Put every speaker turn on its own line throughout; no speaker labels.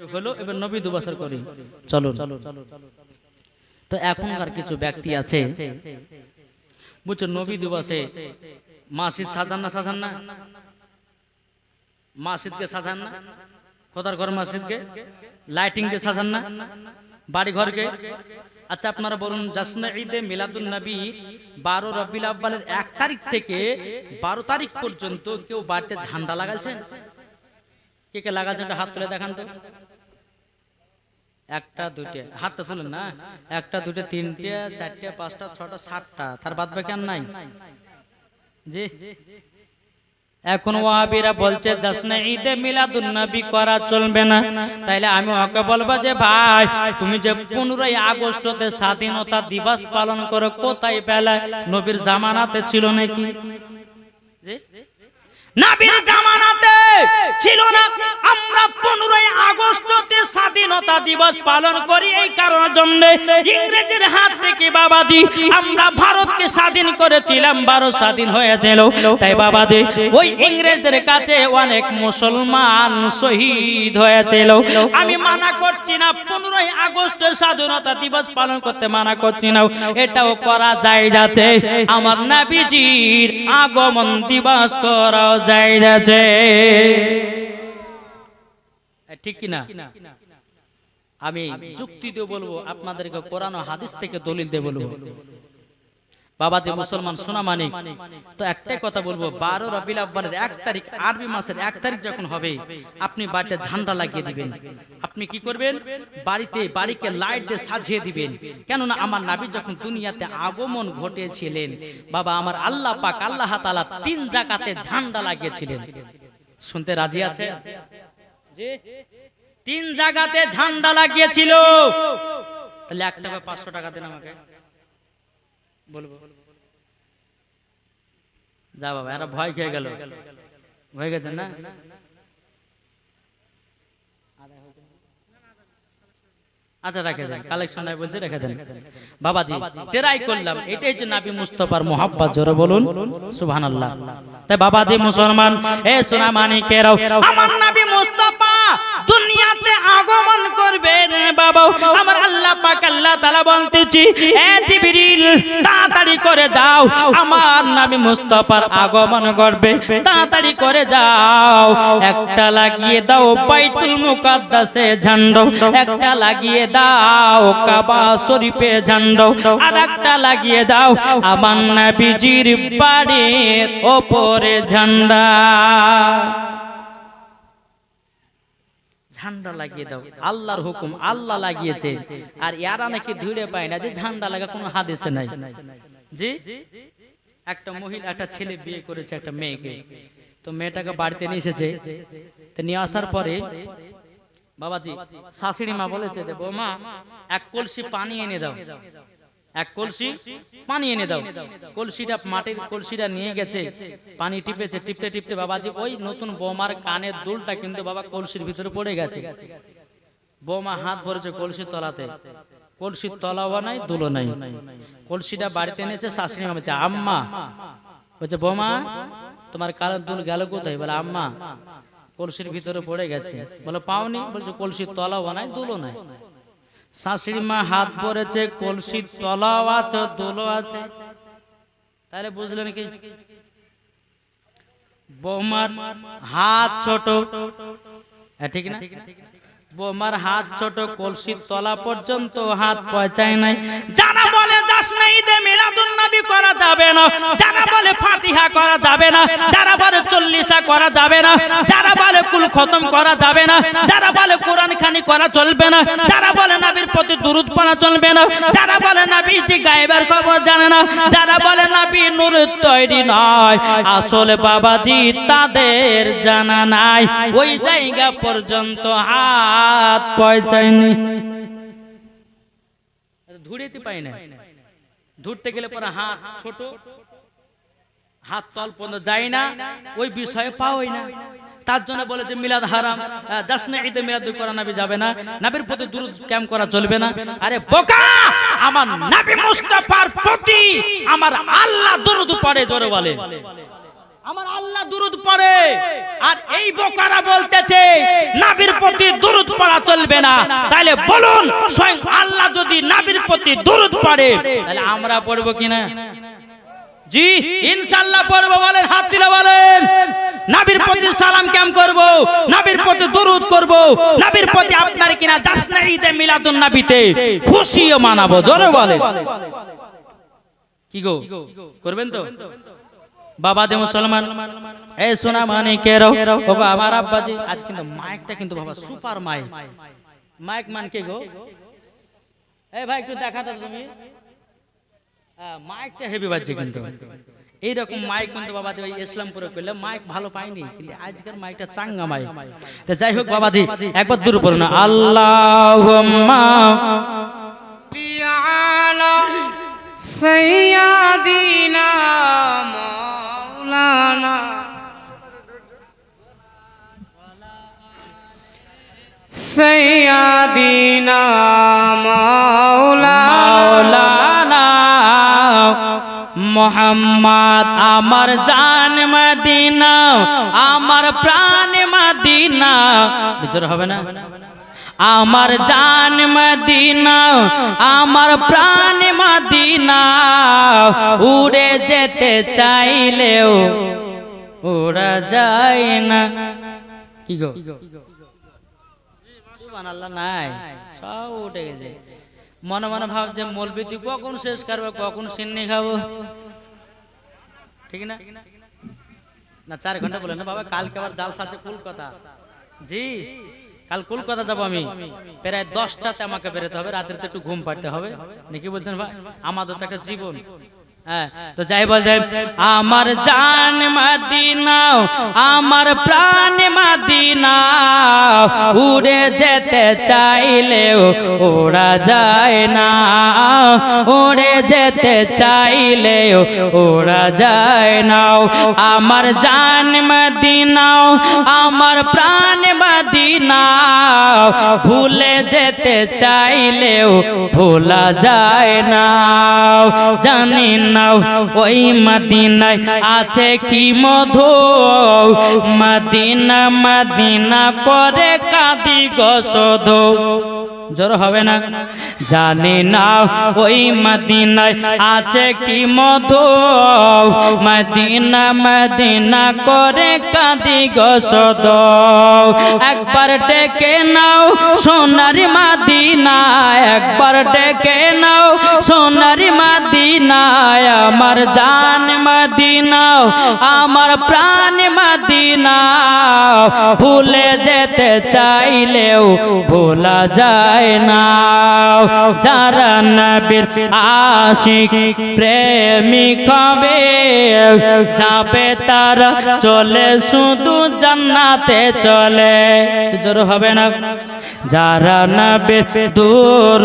হলো এবার নবী করি। চলো তো এখনকার কিছু ব্যক্তি আছে নবী দিবসে মাসিদ সাজান না সাজান না? মাসিদকে সাজান না? খোদার ঘর মাসিদকে? সাজান না? বাড়ি ঘরকে আচ্ছা আপনারা বলুন, জাসনা ঈদে মিলাদুন নবী বারো রবিল আব্বালের এক তারিখ থেকে বারো তারিখ পর্যন্ত কেউ বাড়িতে ঝান্ডা লাগাইছেন? কে কে লাগাচ্ছেন হাত তুলে দেখান তো। একটা, দুইটা। হাতটা তুলেন না? একটা দুটো তিনটে, চারটে, পাঁচটা, ছটা, সাতটা। তার বাদ বাকি আর নাই? জি। এখন ওয়াহাবিরা বলছে, জাসনা ঈদে মিলাদুন করা চলবে না। তাইলে আমি ওকে বলব যে, ভাই, তুমি যে পনেরোই আগস্টতে স্বাধীনতা দিবস পালন করো, কোথায় পেলে? নবীর জামানাতে ছিল নাকি? জি? নবীর জামানাতে ছিল না। আমরা পনেরোই আগস্টতে স্বাধীনতা দিবস পালন করি এই কারণের জন্য ইংরেজের হাত থেকে বাবাজি আমরা ভারতকে স্বাধীন করেছিলাম ভারত স্বাধীন হয়েছিল। তাই বাবাজি ওই ইংরেজদের কাছে অনেক মুসলমান শহীদ হয়েছিল। আমি মানা করছি না পনেরোই আগস্ট স্বাধীনতা দিবস পালন করতে মানা করছি না। এটাও করা যায় যাচ্ছে। আমার নাবিজির আগমন দিবস করা যাচ্ছে ঠিক কিনা? আমি যুক্তি দিয়ে বলব আপনাদেরকে কোরআন হাদিস থেকে দলিল দিয়ে বলব। বাবা যে মুসলমান সোনা মানিক তো একটাই কথা বলব বারো রবিল আব্বালের এক তারিখ আরবি মাসের এক তারিখ যখন হবে আপনি বাড়িতে ঝান্ডা লাগিয়ে দিবেন। আপনি কি করবেন? বাড়িতে বাড়িকে লাইট দিয়ে সাজিয়ে দিবেন। কেননা আমার নাবি যখন দুনিয়াতে আগমন ঘটেছিলেন বাবা আমার আল্লাহ পাক আল্লাহ তালা তিন জায়গাতে ঝান্ডা লাগিয়েছিলেন। শুনতে রাজি আছে? তিন জায়গাতে ঝান্ডা লাগিয়েছিল। তাহলে এক টাকা পাঁচশো টাকা দেন আমাকে। বলব। যা বাবা, এরা ভয় খেয়ে গেল। হয়ে গেছে না? আচ্ছা রেখে দেন কালেকশন বলছে, রেখে দেন। বাবাজি, তেরাই করলাম। এটাই হচ্ছে নাবি মুস্তফার মোহাব্বত, জোরে বলুন। সুবহানাল্লাহ। তাই বাবাজি মুসলমান, এ সোনা মানিকেরাও আমার নাবি দুনিয়াতে আগমন করবেন বাবা। আমার আল্লাহ পাক আল্লাহ তাআলা বলতেছি, এ জিবরিল, তাড়াতাড়ি করে যাও। আমার নবী মুস্তাফার আগমন করবে তাড়াতাড়ি করে যাও। একটা লাগিয়ে দাও বাইতুল মুকাদ্দাসে ঝান্ডা। একটা লাগিয়ে দাও কাবা শরীফে ঝান্ডা। আর একটা লাগিয়ে দাও আমার নবীজির বাড়ির ওপরে ঝান্ডা। ঝান্ডা লাগিয়ে দাও। আল্লাহর হুকুম, আল্লাহ লাগিয়েছে। আর ইয়ারা নাকি ধুড়ে পায় না যে ঝান্ডা লাগা কোনো হাদিসে নাই। জি? একটা মহিলা, একটা ছেলে বিয়ে করেছে একটা মেয়েকে। তো মেয়েটাকে বাড়িতে নিয়ে এসেছে। তো নিয়ে আসার পরে বাবাজি, শাশুড়ি মা বলেছে যে, বৌমা, এক কলসি পানি এনে দাও। এক কলসি পানি এনে দাও। কলসিটা মাটির কলসিটা নিয়ে গেছে, পানি টিপেছে, টিপতে টিপতে বাবাজি ওই নতুন বোমার কানের দুলটা কিন্তু বাবা কলসির ভিতরে পড়ে গেছে। বোমা হাত ভরেছে কলসির তলাতে। কলসির তলাও নাই দুলো নাই। কলসিটা বাড়িতে এনেছে, শাশুড়ি মা বলছে, আম্মা। বলছে, বোমা, তোমার কানের দুল গেল কোথায়? বলে, আম্মা, কলসির ভিতরে পড়ে গেছে। বলে, পাওনি? বলছে, কলসির তলাও নাই দুলো নাই। শাশুড়ি মা হাত পরেছে কলসির তলাও আছে দোলো আছে। তাহলে বুঝলেন কি? বৌমার হাত ছোট। ঠিক না? বৌমার হাত ছোট কলসির তলা পর্যন্ত হাত পৌঁছায় নাই। যারা বলে, যাস না ঈদে মিলাদুন নবী করা যাবে না। যারা ফাতিহা করা যাবে না যারা বলে চল্লিশা করা যাবে না যারা বলে কুল খতম করা যাবে না যারা বলে কোরআন খানি করা চলবে না যারা বলে নবীর প্রতি দুরুদ পড়া চলবে না যারা বলে নবী জি গায়েবের খবর জানে না যারা বলে নবী নূর তৈরি নয়, আসলে বাবাজি তাদের জানা নাই, ওই জায়গা পর্যন্ত হাত পয়চায়নি ধুড়েতে পাই না ধুরতে গেলে পরে হাত ছোট। হাত তল পর্যন্ত যায় না, ওই বিষয়ে পাওই না। তার জন্য বলে যে মিলাদ হারাম জাসনে ঈদে মিলাদ করা নাবি যাবে না। নাবির প্রতি দূর ক্যাম্প করা চলবে না। আরে বোকা! আমার নাবি মুস্তাফার প্রতি আমার আল্লাহ দরুদ পড়ে, জোরে বলে। আমার আল্লাহ দুরুদ পড়ে। আর এই বোকারা বলতেছে, নাবির প্রতি দুরুদ পড়া চলবে না। তাহলে বলুন, স্বয়ং আল্লাহ যদি নাবির প্রতি দুরুদ পড়ে তাহলে আমরা পড়ব কিনা? জি, ইনশাআল্লাহ পড়ব বলেন, হাত বলেন। নাবির প্রতি সালাম করব? নাবির প্রতি দরুদ করব? নাবির প্রতি আপনার কিনা ঈদে মিলাদুন নাবিতে খুশিও মানাবো, জোরে বলেন। কি গো? করবেন তো? বাবা দে মুসলমান এই সোনা মানে কে রো আমার আব্বাজি, আজ কিন্তু মাইকটা কিন্তু বাবা সুপার মাইক। মাইক মান কে গো? এই ভাই একটু তুমি। মাইকটা হেভি বাজছে কিন্তু। এইরকম মাইক কিন্তু বাবা দেব ইসলামপুরে করলে মাইক ভালো পাইনি কিন্তু আজকের মাইকটা চাঙ্গা মাইক। তা যাই হোক বাবা দি একবার দূর পড়ো পড়ুন আল্লাহ
সৈয়াদিনা
মাওলানা। সৈয়াদিনা মোহাম্মদ, আমার জান মদিনা, আমার প্রাণ মদিনা। বিচার হবে না? আমার জান মদিনা, আমার প্রাণ মদিনা। উড়ে যেতে চাইলেও ওরা যায় না। কি গো? সব উঠে গেছে। মনে মনে ভাবছে মলবি তুই কখন শেষ করবে, কখন সিন্নি খাব? ঠিক না না চার ঘণ্টা বলে না বাবা কালকে আবার জালসা আছে কলকাতা জি কাল কলকাতা যাব আমি প্রায় দশটাতে আমাকে বেরোতে হবে রাত্রিতে একটু ঘুম পাড়তে হবে নাকি বলছেন ভাই আমাদের তো একটা জীবন তো যাই বল আমার জান মদিনা আমার প্রাণ মদিনা উড়ে যেতে চাইলেও ওরা যায় না। উড়ে যেতে চাইলেও ওরা যায় না। আমার জান মদিনাও, আমার প্রাণ মদিনা ভুলে যেতে চাইলেও ভোলা যায় না। জানি না ওই মদিনায় আছে কি মধু? মদিনা মদিনা করে কাঁদি গসধ জোর হবে না। জানি না ওই মদিনায় আছে কি মধু। মদিনা মদিনা করে কাঁদি গসদ একবার ডেকে নাও সোনার মাদিনা, একবার ডেকে নাও সোনার মাদিনায় আমার জান মদিনাও আমার প্রাণ মদিনা। ভুলে যেতে চাইলেও ভোলা যায় না যারা নবীর আশিক প্রেমিক হবে, যাবে তারা চলে, শুধু জান্নাতে চলে। জোর হবে না। যারা নবে দূর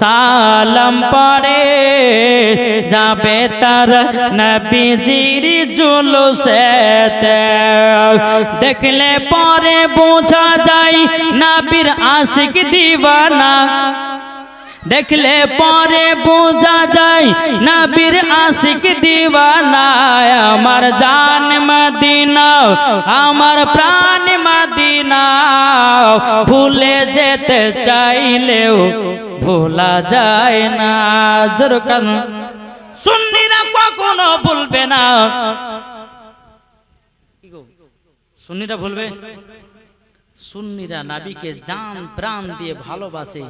সালাম পড়ে, যাবে তারা নবীজির জুলুসেতে। দেখলে পরে বোঝা যায়, নবীর আশিক দিবানা। দেখলে পরে বোঝা যায়, নবীর আশিক দিওয়ানা আমার জান মদিনা আমার প্রাণ মদিনা ভুলে যেতে চাইলেও ভোলা যায় না জোরকান সুন্নিরা কখনো ভুলবে না। সুন্নিরা ভুলবে? সুন্নিরা নাবিকে জান প্রাণ দিয়ে ভালোবাসে।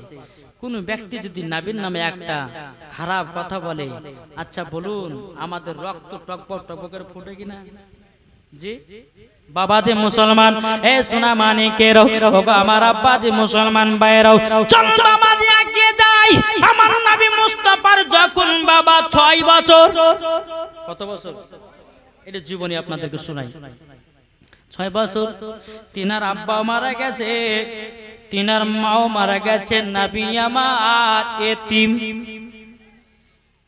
কোন ব্যক্তি যদি নাবির নামে একটা খারাপ কথা বলে আচ্ছা বলুন আমাদের রক্ত টকবক টকবকের ফুটে কিনা? জি? বাবা যে মুসলমান এ সোনা মানিকের আমার আব্বা যে মুসলমান বাইরাও চল যে এগিয়ে যাই। আমার নবী মুস্তাফার যখন বাবা ছয় বছর। কত বছর? এটা জীবনী আপনাদেরকে শোনাই। ছয় বছর। তিনার আব্বা মারা গেছে, তিনার মাও মারা গেছে, নাবি আমার এতিম।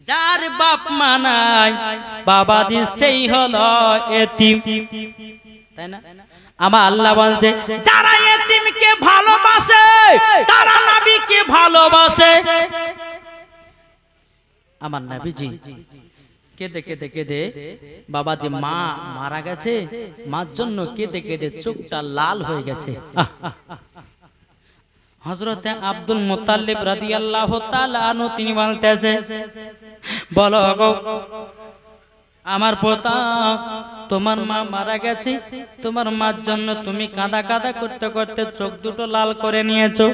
যার বাপ মানাই বাবা দি সেই হলো এতিম। তাই না? আমার আল্লাহ বলছে, যারা এতিমকে ভালোবাসে, তারা নাবিকে ভালোবাসে। আমার নাবিজি কেঁদে কেঁদে কেঁদে বাবা যে মা মারা গেছে। মার জন্য কেঁদে কেঁদে চোখটা লাল হয়ে গেছে। হজরতে আব্দুল মোতাল্লিব রাদিয়াল্লাহু তাআলা আনহু, তিনি বলতেছে, বলো আমার পোতা, তোমার মা মারা গেছে। তোমার মার জন্য তুমি কাঁদা কাঁদা করতে করতে চোখ দুটো লাল করে নিয়েছো।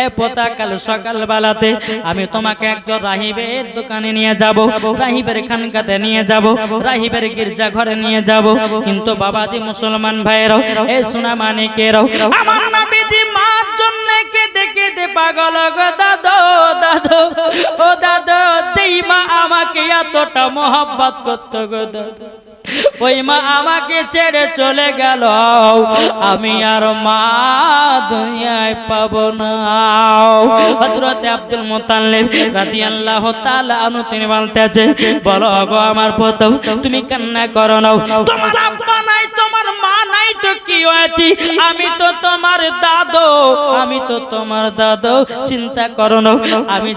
এ পোতা, কাল সকাল বেলাতে আমি তোমাকে একজন রাহিবের দোকানে নিয়ে যাব। রাহিবের খানকাতে নিয়ে যাব। রাহিবের গির্জা ঘরে নিয়ে যাব। কিন্তু বাবাজি মুসলমান ভাইরাও এ সোনা মানিকেরাও, আমার নবীজি মার জন্য কেঁদে কেঁদে পাগল গো দাদো দাদো, ও দাদো, যেই মা আমাকে এতটা মহাব্বাত করত ওই মা আমাকে ছেড়ে চলে গেল। আমি আর মা দুনিয়ায় পাব না। হযরতে আব্দুল মুতাল্লিব রাদিয়াল্লাহু তাআলা আনু তিনি বলতেছে বলো গো আমার প্রথম, তুমি কান্না করো না। তোমার আব্বা নাই মা চিন্তা করো না, আমি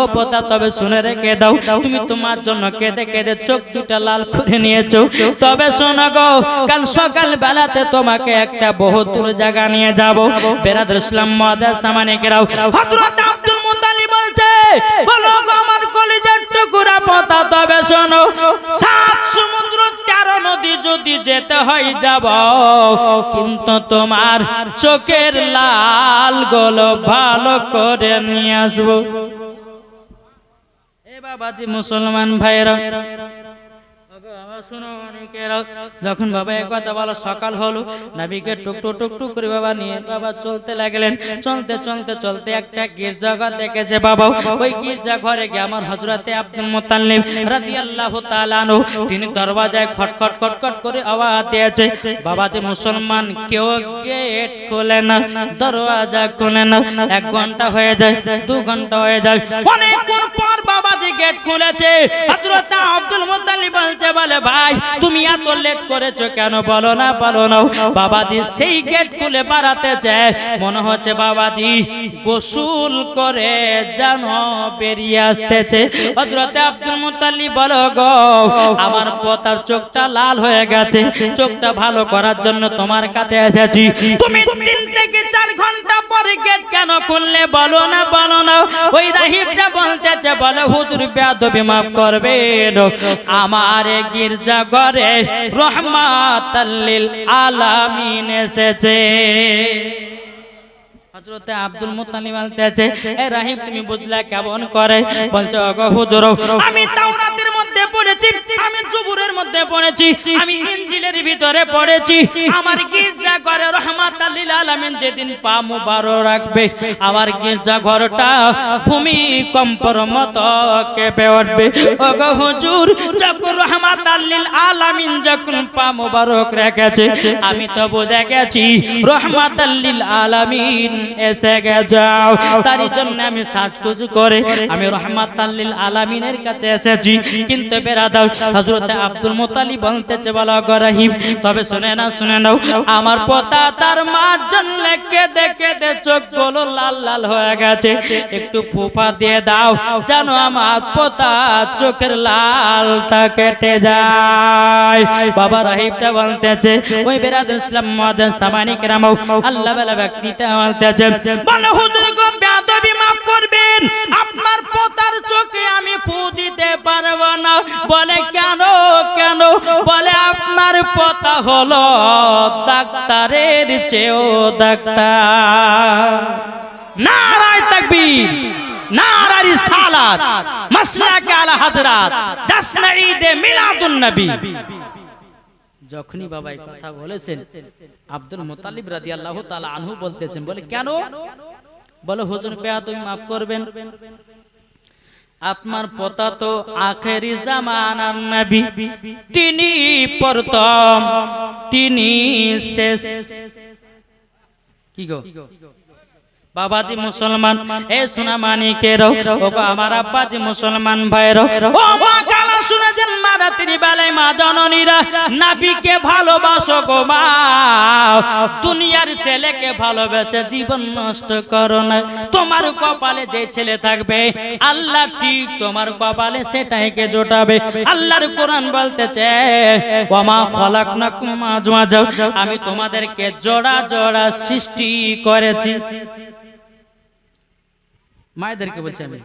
ও পোতা, তবে শুনে রেখে দাও, তুমি তোমার জন্য কেঁদে কেঁদে চোখ দুটা লাল করে নিয়েছো। তবে শোনো গো, কাল সকাল বেলাতে তোমাকে একটা বহু দূর জায়গা নিয়ে যাব। বেরাদুল ইসলাম মাদার সামানে গেরাও হযরত আব্দুল মুতালিব বলছে, বলো গো টুকুরা পতা তবে শোনো, সাত সমুদ্র, তেরো নদী যদি যেতে হয় যাব, কিন্তু তোমার চোখের লাল গোলো ভালো করে নিয়ে আসব। এ বাবাজি মুসলমান ভাইরা শোনো যখন বাবা এক কথা বলো, সকাল হলো, নাবিকে টুকটু টুকটু করে বাবা নিয়ে বাবা চলতে লাগলেন। চলতে চলতে চলতে একটা গির্জা ঘর দেখেছে বাবা। ওই গির্জা ঘরে গিয়ে আমার হজরতে আব্দুল মুতাল্লিম রাদিয়াল্লাহু তাআলা আনহু, তিনি দরওয়াজায় খটখট খটখট করে আওয়াজ দিয়েছে, বাবা যে মুসলমান, কেউ গেট খোলে না, দরওয়াজা খোলে না, এক ঘণ্টা হয়ে যায়, দু ঘণ্টা হয়ে যায়। অনেকক্ষণ পর বাবা যে গেট খুলেছে। হযরত আব্দুল মুত্তালিব বলছে, বলে ভাই তুমি এত লেট করেছ কেন? বলো না বলো না। বাবাজি সেই গেট খুলে বাড়াতে চায়। মনে হচ্ছে বাবাজি গোসল করে যেন বেরিয়ে আসতেছে। হযরত আব্দুল মুত্তালিব বলো গো, আমার পোতার চোখটা লাল হয়ে গেছে। চোখটা ভালো করার জন্য তোমার কাছে এসেছি। তুমি তিন থেকে চার ঘণ্টা পরে গেট কেন খুললে? বলো না বলো না। ওই রাহিবটা বলতেছে, বলে, হুজুর বেয়াদবি মাফ করবেন। আমার গির্জা ঘরে রহমাতাল্লিল আলামিন এসেছে। আব্দুল বলতেছে এ রাহিম, তুমি বুঝলা কেমন করে? বলছে অগ হুজুর, আমি তাওরাতের মধ্যে পড়েছি, আমি জুবুরের মধ্যে পড়েছি, আমি ইনজিলের ভিতরে পড়েছি, আমার গির্জা ঘরে রহমাতাল লিল আলামিন যেদিন পা মুবারক রাখবে আমার গির্জা ঘরটা ভূমিকম্পর মতো কেঁপে উঠবে। ওগো হুজুর, যখন রহমাতাল লিল আলামিন যখন পা মুবারক রেখেছে, আমি তো বুঝে গেছি রহমাতাল লিল আলামিন এসে গে যাও, তারই জন্য আমি সাজকুজ করে আমি রহমাতাল্লিল আলামিনের কাছে এসেছি। কিন্তু বেরাদাও হযরতে আব্দুল মুতালিব বলতেছে, বলা গরাহিম তবে শুনে না শুনে নাও, আমার পোতা তার মার জন্য কেঁদে চোখগুলো লাল লাল হয়ে গেছে। একটু ফুফা দিয়ে দাও, যেন আমার পোতা চোখের লালটা কেটে যায়। বাবা রাহিবটা বলতেছে, ওই বেরাদ ইসলাম মাদান সামানিক রামাও আল্লাহ বেলা ব্যক্তিটা বলতেছে, বলে হুজুর গো, বেয়াদবি মাফ আপনার পোতার চোখে আমি ফু দিতে পারব না। বলে, কেন কেন? বলে, আপনার পোতা হলো ডাক্তারের চেয়েও ডাক্তার। নারায় নারারি সালাত হাজরাত ঈদে মিলাদুন নবী। যখনই বাবা এই কথা বলেছেন, আব্দুল মুতালিব রাদিয়াল্লাহু তাআলা আনহু বলতেছেন, বলে, কেন? বলে, হুজুর বেয়া তুমি মাফ করবেন। আপনার পোতা তো আখেরি নবী। তিনি প্রথম, তিনি শেষ। কি গো? বাবাজি মুসলমান, এ সোনা মানিকের ও আমার আব্বাজি মুসলমান ভাইর ও মা কালা শুনেছেন মা রাত্রি বেলায় মা জননীরা নাবিকে ভালোবাসো গো দুনিয়ার ছেলেকে ভালোবেসে জীবন নষ্ট করো না। তোমার কপালে যে ছেলে থাকবে, আল্লাহ ঠিক তোমার কপালে সেটাইকে জোটাবে। আল্লাহর কোরআন বলতেছে ওমা খলাকনাকুম আজওয়াজা আমি তোমাদেরকে জোড়া জোড়া সৃষ্টি করেছি। মায়েদেরকে বলছি আমি।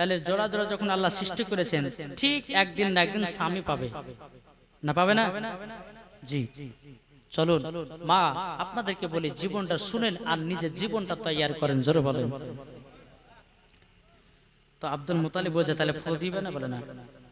তাহলে জোড়া জোড়া যখন আল্লাহ সৃষ্টি করেছেন, ঠিক একদিন না একদিন স্বামী পাবে। না পাবে না? জি। চলুন, মা, আপনাদেরকে বলি, জীবনটা শুনেন আর নিজের জীবনটা তৈয়ার করেন, জোরে বলেন। তো আব্দুল মুতালিব বলছে, তাহলে ফল দিবে না? বলে না।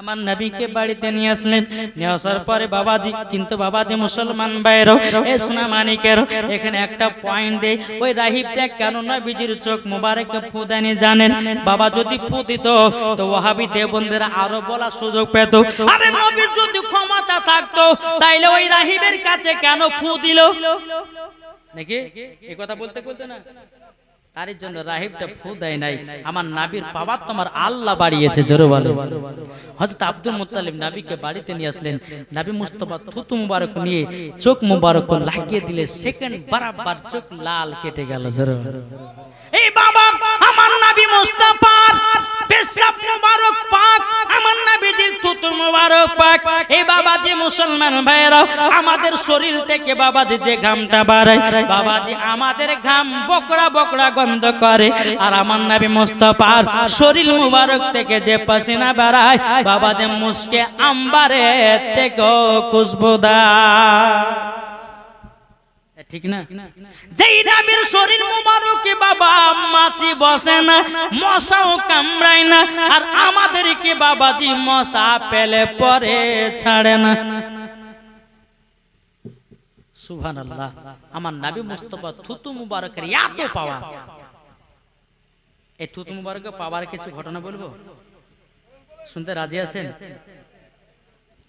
আমার নবীকে বাড়িতে নিয়ে আসলেন। নিয়ে আসার পরে বাবাজি, কিন্তু বাবাজি মুসলমান বাইরও। এ সোনা মানিকের এখানে একটা পয়েন্ট দেয় ওই রাহিবটা কেন নবীজির চোখ মুবারকে ফু দেয়নি জানেন? বাবা যদি ফু দিত, তো ওহাবি দেবন্দের আরও বলার সুযোগ পেত। আরে নবীর যদি ক্ষমতা থাকতো, তাইলে ওই রাহিবের কাছে কেন ফু দিল? নাকি? এই কথা বলতে বলতে না? তার জন্য রাহিবটা ফু দেয় নাই। আমার নাবির পাওয়ার তোমার আল্লাহ বাড়িয়েছে জোরে বলো হযরত আব্দুল মুত্তালিব নাবিকে বাড়িতে নিয়ে আসলেন। নাবি মুস্তাফা থুতু মুবারক নিয়ে চোখ মুবারক লাগিয়ে দিলে সেকেন্ড বরাবর চোখ লাল কেটে গেল জোরে। এই বাবা আমার নাবি মুস্তাফার পেশাব মুবারক পাক বাবাজি আমাদের শরীর থেকে বাবাজি যে ঘামটা বাড়ায়, বাবাজি আমাদের ঘাম বকড়া গন্ধ করে। আর শরীর মুবারক থেকে যে পাসিনা বাড়ায়, বাবাজি মুসকে আম্বারে থেকে খুশবুদার ঠিক না? যেই নামের শরীর মুবারকে বাবা মাছি বসে না, মশাও কামড়ায় না, আর আমাদেরকে বাবাজি মশা পেলে পরে ছাড়ে না। সুবহানাল্লাহ, আমার নবী মুস্তাফা থুতু মুবারকের এত পাওয়া এই থুতু মুবারকে পাওয়ার কিছু ঘটনা বলব? শুনতে রাজি আছেন?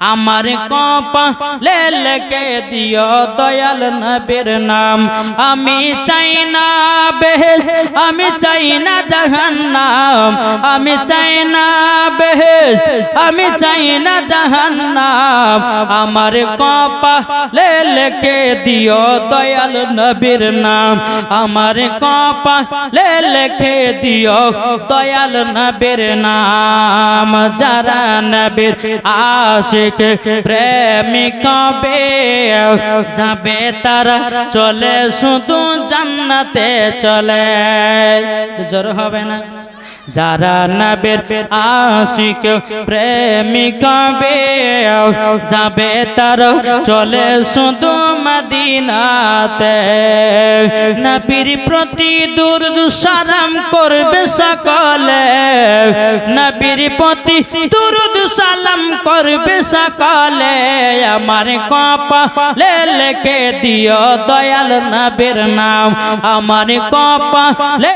আমার কপালে লিখে দিও দয়াল নবীর নাম। আমি চাই না বেহেস আমি চাই না জাহান্নাম। আমি চাই না বেহেস আমি চাই না জাহান্নাম। আমার কপালে লিখে দিও দয়াল নবীর নাম। আমার কপালে লিখে দিও দয়াল নবীর নাম। যারা নবীর আশিক প্রেমিক বে যাবে তারা চলে শুধু জান্নাতে চলে। জোর হবে না। যারা নবের আশিক প্রেমিক যাবে তার চলে শুধু মদিনাতে। নবীর প্রতি দূর সালাম করবে সকলে। নবীর প্রতি দুরুদ সালাম করবে সকলে। আমার কপালে লেখে দিও দয়াল নবীর নাম। আমার কপালে